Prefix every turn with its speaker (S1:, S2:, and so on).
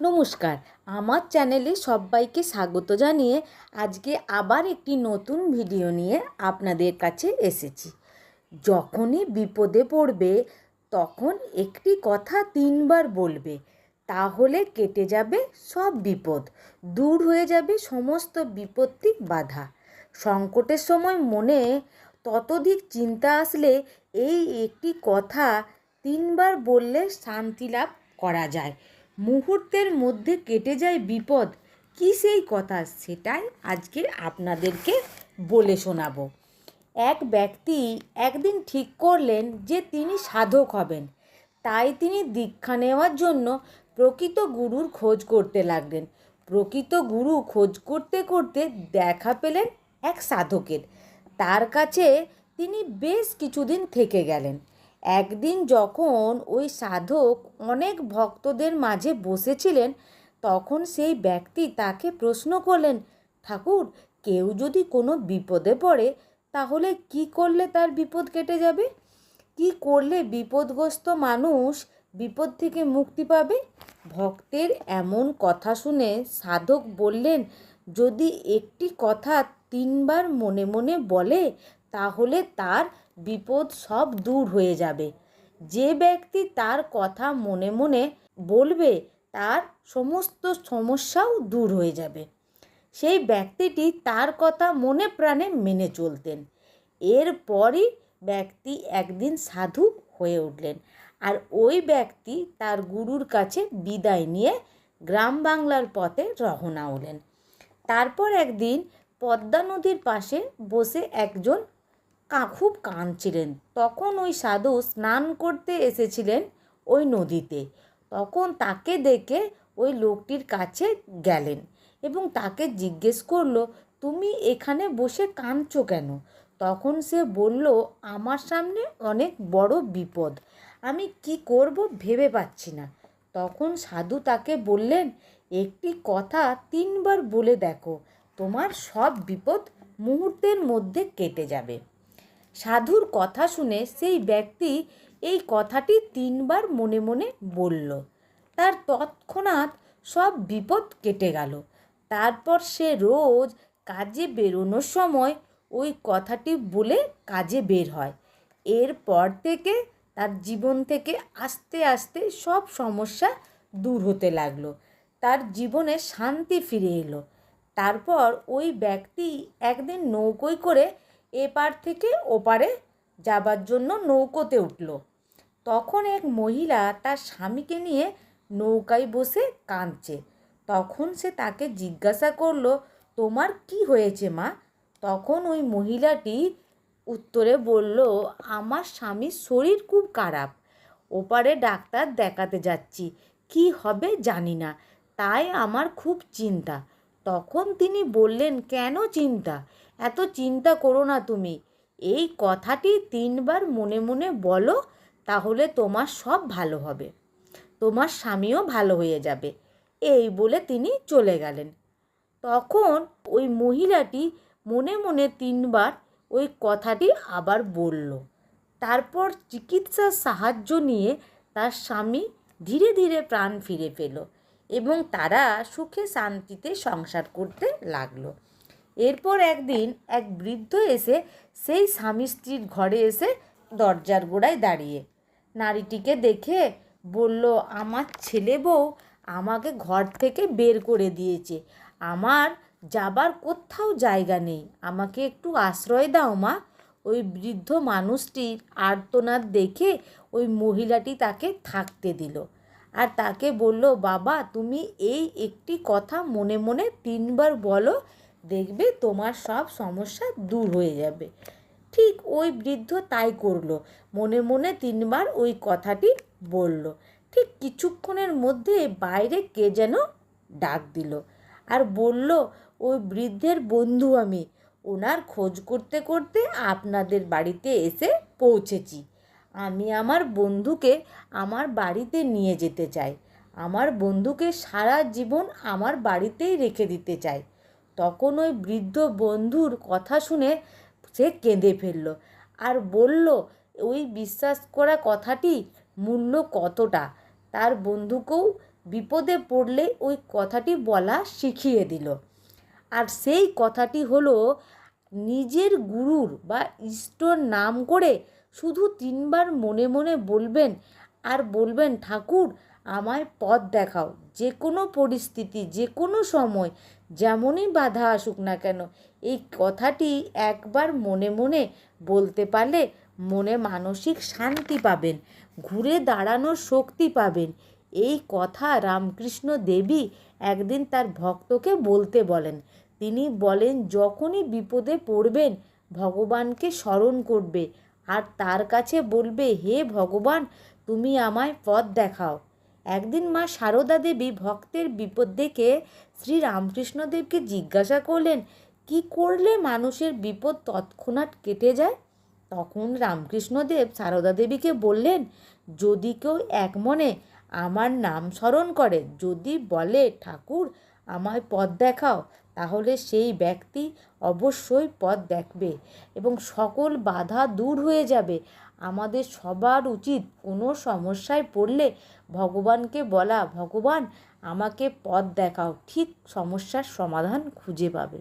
S1: নমস্কার। আমার চ্যানেলে সবাইকে স্বাগত জানিয়ে আজকে আবার একটি নতুন ভিডিও নিয়ে আপনাদের কাছে এসেছি। যখনই বিপদে পড়বে, তখন একটি কথা তিনবার বলবে, তাহলে কেটে যাবে সব বিপদ, দূর হয়ে যাবে সমস্ত বিপত্তি বাধা। সংকটের সময় মনে ততোধিক চিন্তা আসলে এই একটি কথা তিনবার বললে শান্তি লাভ করা যায়। মুহূর্তের মধ্যে কেটে যায় বিপদ। কী সেই কথা? সেটাই আজকে আপনাদেরকে বলে শোনাবো। এক ব্যক্তি একদিন ঠিক করলেন যে তিনি সাধক হবেন। তাই তিনি দীক্ষা নেওয়ার জন্য প্রকৃত গুরুর খোঁজ করতে লাগলেন। প্রকৃত গুরু খোঁজ করতে করতে দেখা পেলেন এক সাধকের। তার কাছে তিনি বেশ কিছুদিন থেকে গেলেন। একদিন যখন ওই সাধক অনেক ভক্তদের মাঝে বসেছিলেন, তখন সেই ব্যক্তি তাকে প্রশ্ন করলেন, ঠাকুর, কেউ যদি কোনো বিপদে পড়ে, তাহলে কি করলে তার বিপদ কেটে যাবে? কি করলে বিপদগ্রস্ত মানুষ বিপদ থেকে মুক্তি পাবে? ভক্তের এমন কথা শুনে সাধক বললেন, যদি একটি কথা তিনবার মনে মনে বলে, তাহলে তার বিপদ সব দূর হয়ে যাবে। যে ব্যক্তি তার কথা মনে মনে বলবে, তার সমস্ত সমস্যাও দূর হয়ে যাবে। সেই ব্যক্তিটি তার কথা মনে প্রাণে মেনে চলতেন। এরপরই ব্যক্তি একদিন সাধু হয়ে উঠলেন আর ওই ব্যক্তি তার গুরুর কাছে বিদায় নিয়ে গ্রাম বাংলার পথে রওনা হলেন। তারপর একদিন পদ্মা নদীর পাশে বসে একজন খুব কাঁদছিলেন। তখন ওই সাধু স্নান করতে এসেছিলেন ওই নদীতে। তখন তাকে দেখে ওই লোকটির কাছে গেলেন এবং তাকে জিজ্ঞেস করল, তুমি এখানে বসে কাঁদছো কেন? তখন সে বলল, আমার সামনে অনেক বড় বিপদ। আমি কি করব ভেবে পাচ্ছি না। তখন সাধু তাকে বললেন, একটি কথা তিনবার বলে দেখো, তোমার সব বিপদ মুহূর্তের মধ্যে কেটে যাবে। সাধুর কথা শুনে সেই ব্যক্তি এই কথাটি তিনবার মনে মনে বলল। তার তৎক্ষণাৎ সব বিপদ কেটে গেল। তারপর সে রোজ কাজে বেরোনোর সময় ওই কথাটি বলে কাজে বের হয়। এরপর থেকে তার জীবন থেকে আস্তে আস্তে সব সমস্যা দূর হতে লাগল। তার জীবনে শান্তি ফিরে এলো। তারপর ওই ব্যক্তি একদিন নৌকোয় করে এপার থেকে ওপারে যাবার জন্য নৌকোতে উঠল। তখন এক মহিলা তার স্বামীকে নিয়ে নৌকায় বসে কাঁদছে। তখন সে তাকে জিজ্ঞাসা করল, তোমার কি হয়েছে মা? তখন ওই মহিলাটি উত্তরে বলল, আমার স্বামীর শরীর খুব খারাপ। ওপারে ডাক্তার দেখাতে যাচ্ছি। কি হবে জানি না। তাই আমার খুব চিন্তা। তখন তিনি বললেন, কেন চিন্তা? এত চিন্তা করো না তুমি। এই কথাটি তিনবার মনে মনে বলো, তাহলে তোমার সব ভালো হবে। তোমার স্বামীও ভালো হয়ে যাবে। এই বলে তিনি চলে গেলেন। তখন ওই মহিলাটি মনে মনে তিনবার ওই কথাটি আবার বলল। তারপর চিকিৎসার সাহায্য নিয়ে তার স্বামী ধীরে ধীরে প্রাণ ফিরে পেল এবং তারা সুখে শান্তিতে সংসার করতে লাগল। এরপর একদিন এক বৃদ্ধ এসে সেই স্বামী স্ত্রীর ঘরে এসে দরজার গোড়ায় দাঁড়িয়ে নারীটিকে দেখে বলল, আমার ছেলে বউ আমাকে ঘর থেকে বের করে দিয়েছে। আমার যাবার কোথাও জায়গা নেই। আমাকে একটু আশ্রয় দাও মা। ওই বৃদ্ধ মানুষটির আর্তনাদ দেখে ওই মহিলাটি তাকে থাকতে দিল আর তাকে বলল, বাবা, তুমি এই একটি কথা মনে মনে তিনবার বলো দেখবে তোমার সব সমস্যা দূর হয়ে যাবে। ঠিক ওই বৃদ্ধ তাই করল। মনে মনে তিনবার ওই কথাটি বলল। ঠিক কিছুক্ষণের মধ্যে বাইরে কে যেন ডাক দিল আর বলল, ওই বৃদ্ধের বন্ধু আমি। ওনার খোঁজ করতে করতে আপনাদের বাড়িতে এসে পৌঁছেছি। আমি আমার বন্ধুকে আমার বাড়িতে নিয়ে যেতে চাই। আমার বন্ধুকে সারা জীবন আমার বাড়িতেই রেখে দিতে চাই। তখন ওই বৃদ্ধ বন্ধুর কথা শুনে সে কেঁদে ফেলল আর বলল, ওই বিশ্বাস করা কথাটি মূল্য কতটা তার বন্ধুকেও বিপদে পড়লে ওই কথাটি বলা শিখিয়ে দিল। আর সেই কথাটি হলো, নিজের গুরুর বা ইষ্টর নাম করে শুধু তিনবার মনে মনে বলবেন আর বলবেন, ঠাকুর আমায় পথ দেখাও। যে কোনো পরিস্থিতি যে কোনো সময়, যেমনই বাধা আসুক না কেন, এই কথাটি একবার মনে মনে বলতে পারলে মনে মানসিক শান্তি পাবেন, ঘুরে দাঁড়ানোর শক্তি পাবেন। এই কথা রামকৃষ্ণ দেবী একদিন তার ভক্তকে বলতে বলেন। তিনি বলেন, যখনই বিপদে পড়বেন, ভগবানকে স্মরণ করবে। আর তার কাছে বলবে, হে ভগবান, তুমি আমায় পথ দেখাও। একদিন মা সারদা দেবী ভক্তের বিপদ দেখে শ্রী রামকৃষ্ণদেবকে জিজ্ঞাসা করলেন, কি করলে মানুষের বিপদ তৎক্ষণাৎ কেটে যায়? তখন রামকৃষ্ণদেব সারদা দেবীকে বললেন, যদি কেউ এক মনে আমার নাম স্মরণ করে, যদি বলে, ঠাকুর, আমায় পথ দেখাও তাহলে সেই ব্যক্তি অবশ্যই পথ দেখবে এবং সকল বাধা দূর হয়ে যাবে। আমাদের সবার উচিত কোনো সমস্যায় পড়লে ভগবানকে বলা, ভগবান, আমাকে পথ দেখাও। ঠিক সমস্যার সমাধান খুঁজে পাবে।